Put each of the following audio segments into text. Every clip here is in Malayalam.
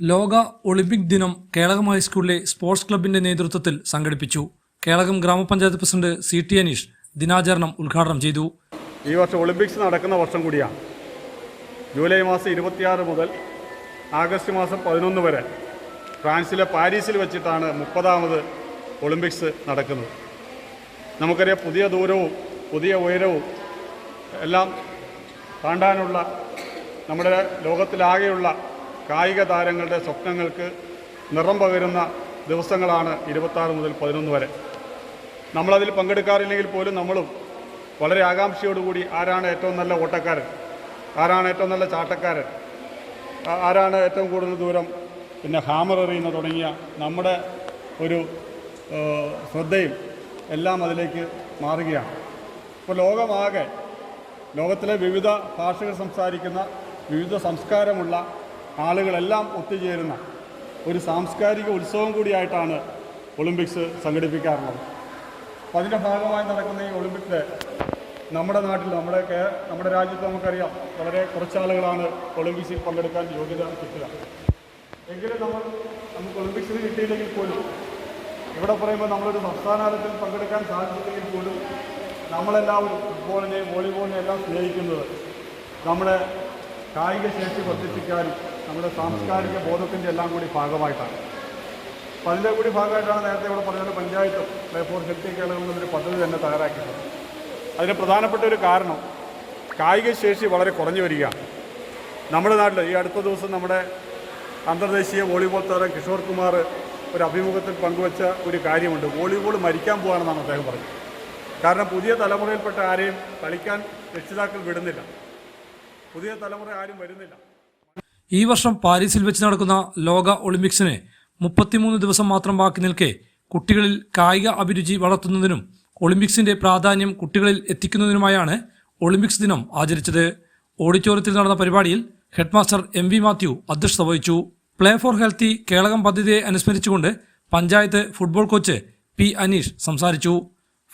ലോക ഒളിമ്പിക് ദിനം കേളകം ഹൈസ്കൂളിലെ സ്പോർട്സ് ക്ലബിന്റെ നേതൃത്വത്തിൽ സംഘടിപ്പിച്ചു. കേളകം ഗ്രാമപഞ്ചായത്ത് പ്രസിഡന്റ് സി ടി അനീഷ് ദിനാചരണം ഉദ്ഘാടനം ചെയ്തു. ഈ വർഷം ഒളിമ്പിക്സ് നടക്കുന്ന വർഷം കൂടിയാണ്. ജൂലൈ മാസം ഇരുപത്തിയാറ് മുതൽ ആഗസ്റ്റ് മാസം പതിനൊന്ന് വരെ ഫ്രാൻസിലെ പാരീസിൽ വെച്ചിട്ടാണ് മുപ്പതാമത് ഒളിമ്പിക്സ് നടക്കുന്നത്. നമുക്കറിയാം പുതിയ ദൂരവും പുതിയ ഉയരവും എല്ലാം താണ്ടാനുള്ള നമ്മുടെ ലോകത്തിലാകെയുള്ള കായിക താരങ്ങളുടെ സ്വപ്നങ്ങൾക്ക് നിറം പകരുന്ന ദിവസങ്ങളാണ് ഇരുപത്താറ് മുതൽ പതിനൊന്ന് വരെ. നമ്മളതിൽ പങ്കെടുക്കാറില്ലെങ്കിൽ പോലും നമ്മളും വളരെ ആകാംക്ഷയോടുകൂടി ആരാണ് ഏറ്റവും നല്ല ഓട്ടക്കാരൻ ആരാണ് ഏറ്റവും നല്ല ചാട്ടക്കാരൻ ആരാണ് ഏറ്റവും കൂടുതൽ ദൂരം പിന്നെ ഹാമർ എറിയുന്ന തുടങ്ങിയ നമ്മുടെ ഒരു ശ്രദ്ധയും എല്ലാം അതിലേക്ക് മാറുകയാണ്. ഇപ്പോൾ ലോകമാകെ ലോകത്തിലെ വിവിധ ഭാഷകൾ സംസാരിക്കുന്ന വിവിധ സംസ്കാരമുള്ള ആളുകളെല്ലാം ഒത്തുചേരുന്ന ഒരു സാംസ്കാരിക ഉത്സവം കൂടിയായിട്ടാണ് ഒളിമ്പിക്സ് സംഘടിപ്പിക്കാറുള്ളത്. അപ്പോൾ അതിന്റെ ഭാഗമായി നടക്കുന്ന ഈ ഒളിമ്പിക്സ് നമ്മുടെ നാട്ടിൽ നമ്മുടെ നമ്മുടെ രാജ്യത്ത് നമുക്കറിയാം വളരെ കുറച്ചാളുകളാണ് ഒളിമ്പിക്സിൽ പങ്കെടുക്കാൻ യോഗ്യത കിട്ടുക. എങ്കിലും നമ്മൾ നമുക്ക് ഒളിമ്പിക്സിന് കിട്ടിയില്ലെങ്കിൽ പോലും ഇവിടെ പറയുമ്പോൾ നമ്മളൊരു സംസ്ഥാനത്തിൽ പങ്കെടുക്കാൻ സാധിച്ചില്ലെങ്കിൽ പോലും നമ്മളെല്ലാവരും ഫുട്ബോളിനെയും വോളിബോളിനെയും എല്ലാം സ്നേഹിക്കുന്നത് നമ്മുടെ കായിക ശേഷി വർദ്ധിപ്പിക്കാൻ നമ്മുടെ സാംസ്കാരിക ബോധത്തിന്റെ എല്ലാം കൂടി ഭാഗമായിട്ടാണ്. അപ്പം അതിന്റെ കൂടി ഭാഗമായിട്ടാണ് നേരത്തെ ഇവിടെ പറഞ്ഞ പഞ്ചായത്തും പ്ലേ ഫോർ ഹെൽത്തി കേരളം എന്നൊരു പദ്ധതി തന്നെ തയ്യാറാക്കിയത് അതിന് പ്രധാനപ്പെട്ട ഒരു കാരണം കായിക ശേഷി വളരെ കുറഞ്ഞു വരികയാണ്. നമ്മുടെ നാട്ടിൽ ഈ അടുത്ത ദിവസം നമ്മുടെ അന്തർദേശീയ വോളിബോൾ താരം കിഷോർ കുമാർ ഒരു അഭിമുഖത്തിൽ പങ്കുവച്ച ഒരു കാര്യമുണ്ട്. വോളിബോൾ മരിക്കാൻ പോവാണെന്നാണ് അദ്ദേഹം പറഞ്ഞത്. കാരണം പുതിയ തലമുറയിൽപ്പെട്ട ആരെയും കളിക്കാൻ രക്ഷിതാക്കൾ വിടുന്നില്ല. പുതിയ തലമുറ ആരും വരുന്നില്ല. ഈ വർഷം പാരീസിൽ വെച്ച് നടക്കുന്ന ലോക ഒളിമ്പിക്സിന് മുപ്പത്തിമൂന്ന് ദിവസം മാത്രം ബാക്കി നിൽക്കെ കുട്ടികളിൽ കായിക അഭിരുചി വളർത്തുന്നതിനും ഒളിമ്പിക്സിന്റെ പ്രാധാന്യം കുട്ടികളിൽ എത്തിക്കുന്നതിനുമായാണ് ഒളിമ്പിക്സ് ദിനം ആചരിച്ചത്. ഓഡിറ്റോറിയത്തിൽ നടന്ന പരിപാടിയിൽ ഹെഡ്മാസ്റ്റർ എം വി മാത്യു അധ്യക്ഷത വഹിച്ചു. പ്ലേ ഫോർ ഹെൽത്തി കേളകം പദ്ധതിയെ അനുസ്മരിച്ചുകൊണ്ട് panchayat football coach P Aneesh സംസാരിച്ചു.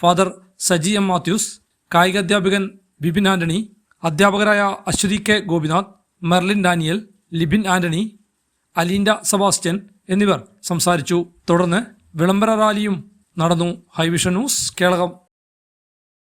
ഫാദർ സജി എം മാത്യൂസ് കായികാധ്യാപകൻ ബിപിൻ ആന്റണി അധ്യാപകരായ അശ്വതി കെ. ഗോപിനാഥ് മെർലിൻ ഡാനിയൽ ലിബിൻ ആന്റണി അലിൻഡ സെബാസ്റ്റ്യൻ എന്നിവർ സംസാരിച്ചു. തുടർന്ന് വിളംബര റാലിയും നടന്നു. High vision news Kelakam.